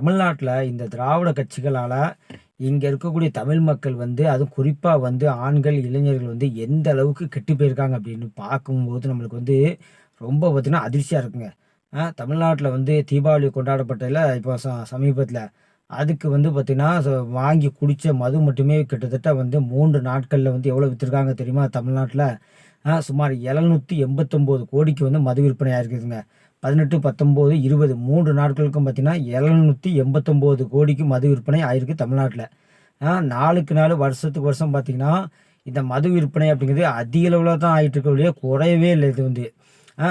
தமிழ்நாட்டில் இந்த திராவிட கட்சிகளால் இங்கே இருக்கக்கூடிய தமிழ் மக்கள் வந்து அதுவும் குறிப்பாக வந்து ஆண்கள் இளைஞர்கள் வந்து எந்த அளவுக்கு கெட்டு போயிருக்காங்க அப்படின்னு பார்க்கும்போது நம்மளுக்கு வந்து ரொம்ப பார்த்தீங்கன்னா அதிர்ச்சியாக இருக்குங்க. தமிழ்நாட்டில் வந்து தீபாவளி கொண்டாடப்பட்டதில் இப்போ ச சமீபத்தில் அதுக்கு வந்து பார்த்திங்கன்னா வாங்கி குடித்த மது மட்டுமே கிட்டத்தட்ட வந்து மூன்று நாட்களில் வந்து எவ்வளோ விற்றுருக்காங்க தெரியுமா தமிழ்நாட்டில்? சுமார் எழுநூற்றி எண்பத்தொம்போது கோடிக்கு வந்து மது விற்பனை ஆகிருக்குதுங்க பதினெட்டு பத்தொம்போது இருபது மூன்று நாட்களுக்கும் பார்த்திங்கன்னா எழுநூற்றி எண்பத்தொம்போது கோடிக்கு மது விற்பனை ஆயிருக்கு தமிழ்நாட்டில் நாளுக்கு நாள் வருஷத்துக்கு வருஷம் பார்த்திங்கன்னா இந்த மது விற்பனை அப்படிங்கிறது அதிக அளவில் தான் ஆகிட்டு இருக்க குறையவே இல்லை இது வந்து.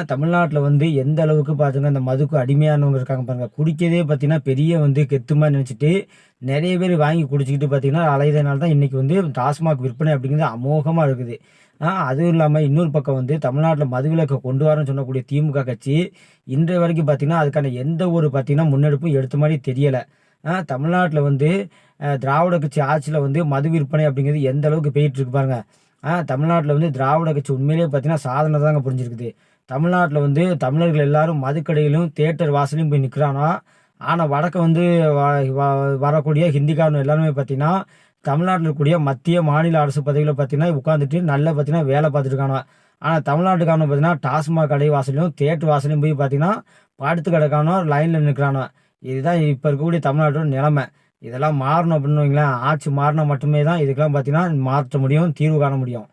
தமிழ்நாட்டில் வந்து எந்த அளவுக்கு பார்த்துங்க இந்த மதுக்கு அடிமையானவங்க இருக்காங்க பாருங்கள் குடிக்கிறதே பார்த்தீங்கன்னா பெரிய வந்து கெத்துமா நினச்சிட்டு நிறைய பேர் வாங்கி குடிச்சிக்கிட்டு பார்த்தீங்கன்னா அலைதனால தான் இன்றைக்கி வந்து டாஸ்மாக் விற்பனை அப்படிங்கிறது அமோகமாக இருக்குது. அதுவும் இல்லாமல் இன்னொரு பக்கம் வந்து தமிழ்நாட்டில் மதுவிலக்கை கொண்டு வரேன்னு சொன்னக்கூடிய திமுக கட்சி இன்றைய வரைக்கும் பார்த்தீங்கன்னா அதுக்கான எந்த ஒரு பார்த்தீங்கன்னா முன்னெடுப்பும் எடுத்த மாதிரி தெரியலை. தமிழ்நாட்டில் வந்து திராவிட கட்சி ஆட்சியில் வந்து மது விற்பனை அப்படிங்கிறது எந்த அளவுக்கு போயிட்டுருக்கு பாருங்கள் தமிழ்நாட்டில் வந்து திராவிட கட்சி உண்மையிலேயே பார்த்தீங்கன்னா சாதனை தாங்க புரிஞ்சிருக்குது. தமிழ்நாட்டில் வந்து தமிழர்கள் எல்லாரும் மதுக்கடையிலும் தேட்டர் வாசலையும் போய் நிற்கிறானா ஆனால் வடக்க வந்து வ- வ- வரக்கூடிய ஹிந்திக்காரன் எல்லாருமே பார்த்தீங்கன்னா தமிழ்நாட்டில் இருக்கக்கூடிய மத்திய மாநில அரசு பதவியில் பார்த்தீங்கன்னா உட்காந்துட்டு நல்லா பார்த்தீங்கன்னா வேலை பார்த்துட்டு ஆனால் தமிழ்நாட்டுக்கான பார்த்தீங்கன்னா டாஸ்மாக் கடை வாசலையும் தேட்டர் வாசலையும் போய் பார்த்தீங்கன்னா படுத்து கிடக்கானோ லைனில் நிற்கிறானோ இதுதான் இப்போ இருக்கக்கூடிய தமிழ்நாட்டோட நிலைமை. இதெல்லாம் மாறணும் அப்படின்னு வைங்களேன். ஆட்சி மாறினா மட்டுமே தான் இதுக்கெல்லாம் பார்த்தீங்கன்னா மாற்ற முடியும் தீர்வு காண முடியும்.